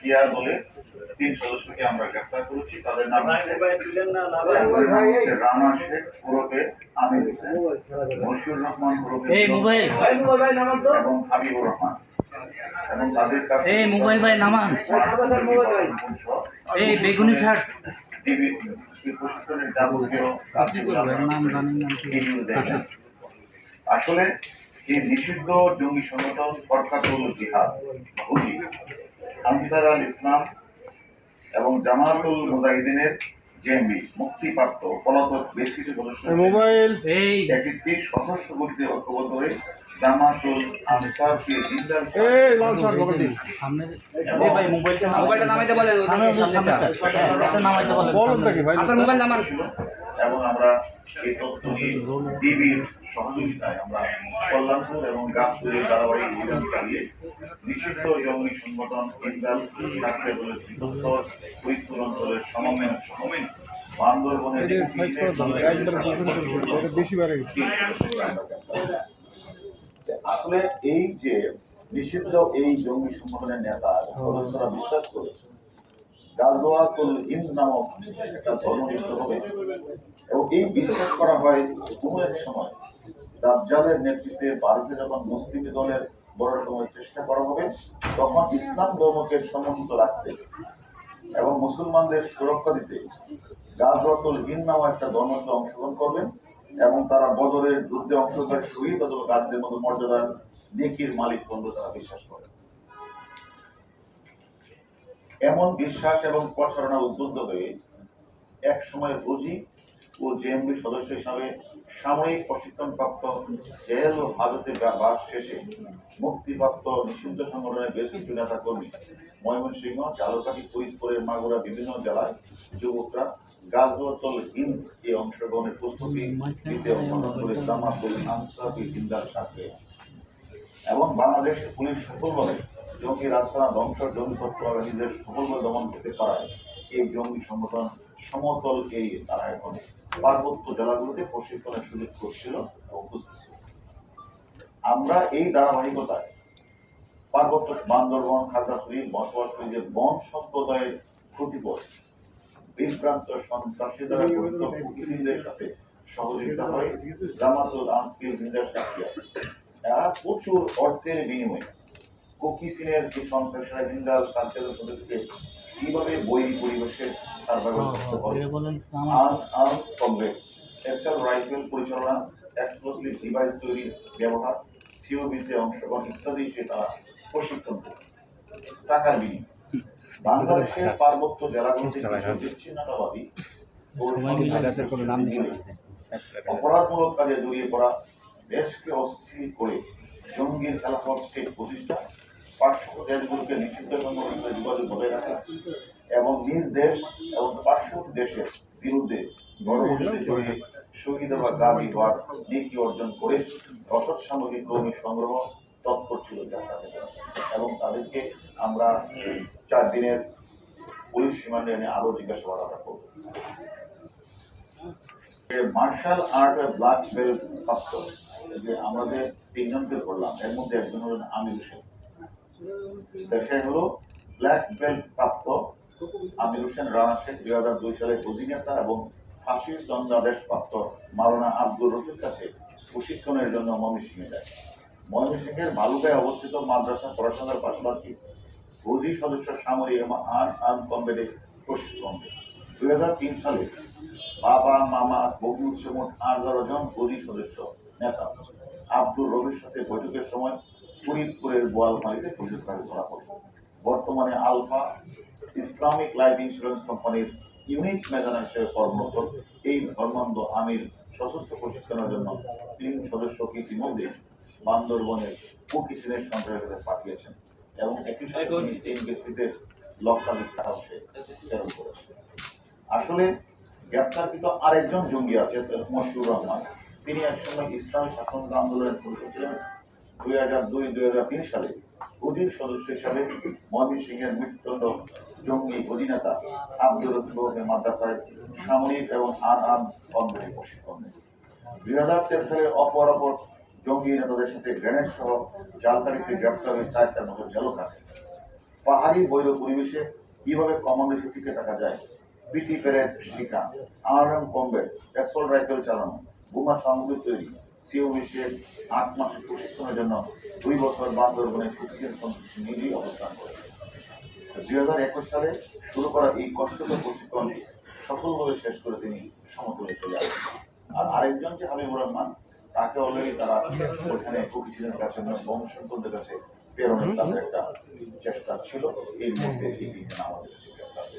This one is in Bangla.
জিয়া বলে তিন সদস্যকে আমরা গ্রেফতার করেছি। তাদের নাম হচ্ছে রানা শেখ ওরফে আমির হোসেন মশিউর রহমান ওরফে এই মোবাইল এবং হাবিবুর রহমান। এবং তাদের কাছে এই মোবাইল ভাই নামান। এই বেগুনি শার্ট। আসলে এই নিষিদ্ধ জঙ্গি সংগঠন ফরকাতুল জিহাদ হুজি আনসার আল ইসলাম এবং জামাতুল মুজাহিদিনের জেএমবি মুক্তিপ্রাপ্ত পলাতক বেশ কিছু সদস্য মোবাইল। এই। একটি সশস্ত্র গোষ্ঠী ঐক্যবদ্ধ হয়ে জামাতুল এই লাল দিন সামনে এই ভাই মোবাইলটা মোবাইলটা নামাইতে সামনে নামাইতে বলেন বলেন দেখি ভাই। আপনার মোবাইল নামান ছিল এবং আমরা এই তথ্য নিয়ে ডিবির সহযোগিতায় আমরা কল্যাণপুর এবং গাছপুরের ধারাবাহিক অভিযান চালিয়ে নিষিদ্ধ জঙ্গি সংগঠন ইন্দাল সাথে ফরিদপুর অঞ্চলের সমন্বয় সমন্বয় বান্দরবনের করছে। আসলে এই যে নিষিদ্ধ এই জঙ্গি সংগঠনের নেতা সদস্যরা বিশ্বাস করে গাজওয়াতুল হিন্দ নামক একটা ধর্মযুদ্ধ হবে। এবং এই বিশ্বাস করা হয় কোনো এক সময় দাজ্জালের নেতৃত্বে ভারতে যখন মুসলিম দলের বড় রকমের চেষ্টা করা হবে, তখন ইসলাম ধর্মকে সমন্বিত রাখতে এবং মুসলমানদের সুরক্ষা দিতে গাজওয়াতুল হিন্দ নামক একটা ধর্মকে অংশগ্রহণ করবেন এবং তারা বদরের যুদ্ধে অংশগ্রহণ শহীদ অথবা গাছদের মতো মর্যাদা নেকির মালিক বন্ধু তারা বিশ্বাস করে এমন বিশ্বাস এবং প্রচারণা উদ্বুদ্ধ হয়ে এক সময় রোজি ও জেএমবি সদস্য হিসাবে সামরিক প্রশিক্ষণপ্রাপ্ত জেল ও হাজতে বাস শেষে মুক্তিপ্রাপ্ত নিষিদ্ধ সংগঠনের বেশ কিছু নেতা কর্মী ময়মনসিংহ জালকাঠি ফরিদপুরের মাগুরা, বিভিন্ন জেলায় যুবকরা গাজওয়াতল হিন্দ এই অংশগ্রহণের প্রস্তুতি নিতে জামাতুল আনসারী জিন্দার সাথে। এবং বাংলাদেশ পুলিশ সফলভাবে জঙ্গি রাস্তা ধ্বংস, জঙ্গি তৎপরবাহীদের সফলভাবে দমন করতে পারায় এই জঙ্গি সংগঠন সমতল এড়িয়ে তারা এখন পার্বত্য জেলাগুলোতে প্রশিক্ষণের সুযোগ করছিল আমরা এই ধারাবাহিকতায় পার্বত্য বান্দরবন খাগড়াছড়ি বসবাসকারী যে বন সম্প্রদায়ের ক্ষতিপথ বিভ্রান্ত সন্ত্রাসী দ্বারা সাথে সহযোগিতা হয়। জামাতুল সাথিয়া এরা প্রচুর অর্থের বিনিময়ে কোকিসিনের যে সন্ত্রাসীরা জিন্দাল সান্তের সদস্যকে কীভাবে বই পরিবেশে সার্ভাইভাল করতে পারে? এটা বলেন নামান আর্ম আর্ম এসএল রাইফেল পরিচালনা এক্সপ্লোসিভ ডিভাইস তৈরি ব্যবহার সিওবিতে অংশগ্রহণ ইত্যাদি সে তারা প্রশিক্ষণ দেয়। টাকার বিনিময়ে। বাংলাদেশের পার্বত্য জেলাগুলোতে বিচ্ছিন্নতাবাদী অপরাধমূলক কাজে জড়িয়ে পড়া দেশকে অস্থির করে জঙ্গির খেলাফত স্টেট প্রতিষ্ঠা। পার্শ্ব দেশগুলোকে বজায় রাখা এবং নিজ দেশ এবং দেশের বিরুদ্ধে গণভোটে শহীদ বা দাবি হওয়ার নীতি অর্জন করে সামগ্রী কর্মী সংগ্রহ তৎপর ছিল এবং তাদেরকে আমরা চার দিনের পুলিশ রিমান্ডে এনে আরও জিজ্ঞাসাবাদ করব। মার্শাল আর্ট ব্ল্যাক বেল্ট প্রাপ্ত, যে আমরা তিনজনকে ধরলাম, এর মধ্যে একজন হলেন আমির হোসেন। ব্যবসায় হলো ব্ল্যাক বেল্ট প্রাপ্ত আমির হোসেন রানা শেখ দুই হাজার দুই সালে অধিনেতা এবং ফাঁসির দণ্ডাদেশ প্রাপ্ত মাওলানা আব্দুর রফির কাছে প্রশিক্ষণের জন্য ময়মনসিংহে যায়। ময়মনসিংহের বালুকায় অবস্থিত মাদ্রাসা পড়াশোনার পাশাপাশি ফৌজি সদস্য সামরিক এবং আর্ম আর্ম কমবেটে প্রশিক্ষণ দুই হাজার তিন সালে বাবা, মামা বগুল মোট আঠারো জন ফৌজি সদস্য নেতা। আব্দুর রবির সাথে বৈঠকের সময় ফরিদপুরের বোয়ালমারিতে প্রশিক্ষণ করা হয় বর্তমানে আলফা ইসলামিক লাইফ ইন্স্যুরেন্স কোম্পানির ইউনিট ম্যানেজার হিসেবে কর্মরত। এই ধর্মান্ধ আমির সশস্ত্র প্রশিক্ষণের জন্য তিন সদস্যকে ইতিমধ্যে বান্দরবনের কুকিসিনের সন্ত্রাসের কাছে পাঠিয়েছেন এবং একই সাথে গেস্টিতে লক্ষাধিক টাকা সে প্রেরণ করেছেন। আসলে গ্রেপ্তারকৃত আরেকজন জঙ্গি আছে মশিউর রহমান। তিনি একসময় ইসলামী শাসন আন্দোলনের সদস্য ছিলেন। দুই হাজার দুই দুই হাজার তিন সালে অধীর সদস্য হিসাবে ময়মনসিংহের মৃত্যুদণ্ড জঙ্গি অধিনেতা আব্দুল রফিকের মাদ্রাসায় সামরিক এবং কর্মী প্রশিক্ষণ দুই হাজার সালে অপর অপর জঙ্গি নেতাদের সাথে গ্রেনেড সহ জালকারিতে গ্রেপ্তার হয়ে চারটার মতো পাহাড়ি বৈধ পরিবেশে কীভাবে কমান্ডেশে টিকে থাকা যায়? পিটি প্যারেড শিখা আর্ম কমব্যাট অ্যাসল রাইফেল চালানো, বোমা সামগ্রী তৈরি সিও আট মাসের প্রশিক্ষণের জন্য দুই বছর বান্দরবনে প্রশিক্ষণ কর্মসূচি নিয়েই অবস্থান করে। দুই হাজার একুশ সালে শুরু করা এই কষ্টকর প্রশিক্ষণ সফলভাবে শেষ করে তিনি সমতলে চলে আসেন। আর আরেকজন যে হাবিবুর রহমান তাকে অলরেডি তারা ওখানে প্রকৃতিদের কাছে মানে বংশধরদের কাছে প্রেরণের তাদের একটা চেষ্টা ছিল। এই মুহূর্তে এই দিনে আমাদের কাছে